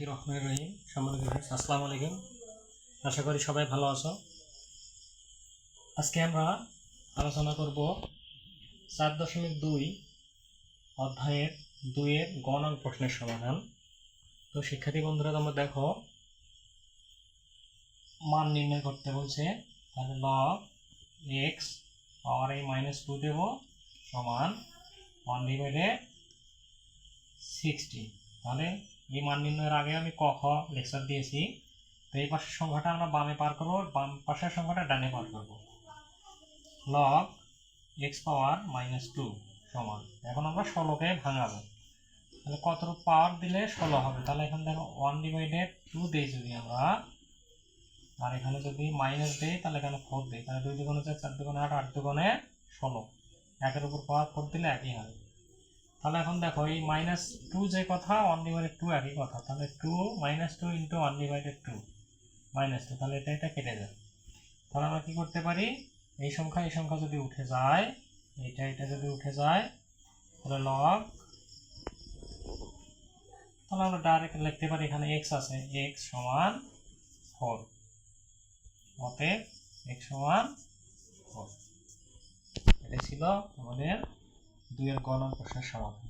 বিসমিল্লাহির রহমানির রহিম সম্মানিত ভিউয়ার্স, আসসালামু আলাইকুম। আশা করি সবাই ভালো আছো। আজকে আমরা আলোচনা করব চার দশমিক দুই অধ্যায়ের দুইয়ের গণন প্রশ্নের সমাধান। তো শিক্ষার্থী বন্ধুরা, তোমরা দেখো, মান নির্ণয় করতে বলছে, তাহলে লগ এক্স পাওয়ার এই মাইনাস টু দেব সমান ওয়ান ডিভাইডেড সিক্সটি তাহলে এই মান নির্ণয়ের আগে আমি ক, খ লেকচার দিয়েছি। তো এই পাশের সংখ্যাটা আমরা বামে পার করব বাম পাশের সংখ্যাটা ডানে পার করব। Log x power minus two সমান। এখন আমরা ষোলোকে ভাঙাবো। তাহলে কতটুকু পাওয়ার দিলে ষোলো হবে? তাহলে এখন দেখো ওয়ান ডিভাইডেড টু দিই যদি আমরা। আর এখানে যদি মাইনাস দেই, তাহলে এখানে ফোর দিই। তাহলে দুই দুগুণে চার চার দুগুণে আট আট দুগুণে ষোলো। একের উপর পাওয়ার ফোর দিলে একই হবে তাহলে এখন দেখো, এই মাইনাস টু যে কথা ওয়ান ডিভাইডেড টু একই কথা। তাহলে two minus two into one divided two minus two তাহলে এটা এটা কেটে যায় তাহলে আমরা কী করতে পারি? এই সংখ্যা এই সংখ্যা যদি উঠে যায়, এটা এটা যদি উঠে যায়, তাহলে লগ তাহলে আমরা ডাইরেক্ট লিখতে পারি, এখানে এক্স আছে এক্স সমান ফোর অতএব এক্স সমান ফোর এটা ছিল আমাদের দুইয়ের গণন প্রশ্নের সমাধান